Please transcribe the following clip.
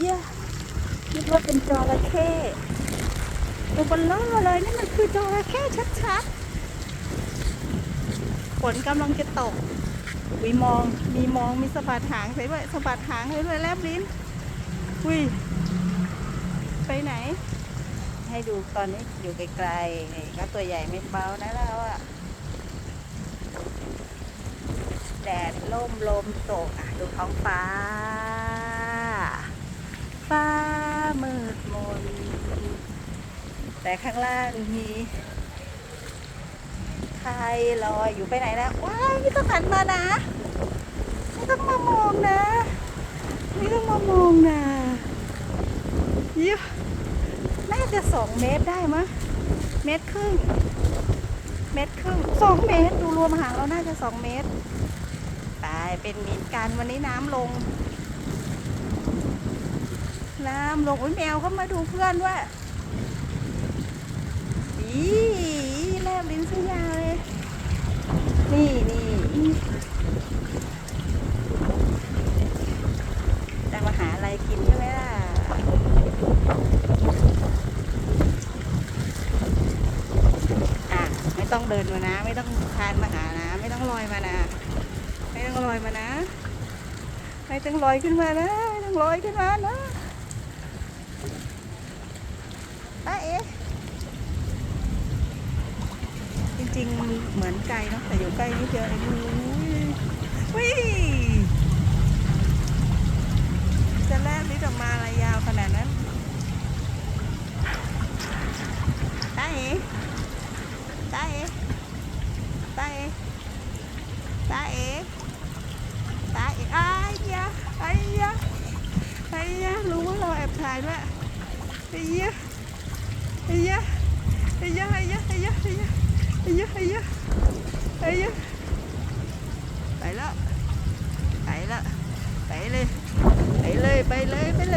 เยี่ยคิดว่าเป็นจระเข้ตัวเบลเลอเลยนี่มันคือจระเข้ชัดๆฝนกำลังจะตกวิมองมีมองมีสะบัดหางใส่ด้วยสะบัดหางให้ด้วยแลบลิ้นอุ้ยไปไหน ให้ดูตอนนี้อยู่ไกลๆก็ตัวใหญ่ไม่เบานะเราอะแดดล่มลมตกอะดูท้องฟ้ามืดมน แต่ข้างล่างมีใครลอยอยู่ไปไหนแล้วว้ายไม่ต้องหันมานะไม่ต้องมามองนะไม่ต้องมามองนะยี่น่าจะสองเมตรได้มะเมตรครึ่งเมตรครึ่งสองเมตรดูรวมหางเราน่าจะสองเมตรตายเป็นมินกันวันนี้น้ำลง น้ำลงอุ้ยแมวก็มาดูเพื่อนวยอี แลบลิ้นสุยาวเลยนี่นี่จะมาหาอะไรกินใช่ไหมล่ะอะไม่ต้องเดินมานะ ไม่ต้องคานมาหานะ ไม่ต้องลอยมานะ ไม่ต้องลอยมานะ ไม่ต้องลอยขึ้นมานะไม่ต้องลอยขึ้นมานะป้าเอ๊ะจ ริงเหมือนไกลเนาะแต่อยู่ใกล้นิดเดียวเองอุ้ยจะแลบลิ้นออกมาอะไรยาวขนาดนั้นตาเอตาเอตาเอตาเอตาเอ๋อ้ยยะอ้ายยะอ้ยะรู้ว่าเราแอบถ่ายด้วยอ้ายยะอ้ายยะอ้ายยะอ้ายยะอ้ายยะอ้ายยะ ไอ้ยะไอ้ยะ ไอ้ยะไปแล้วไปแล้วไปเลยไปเลยไปเล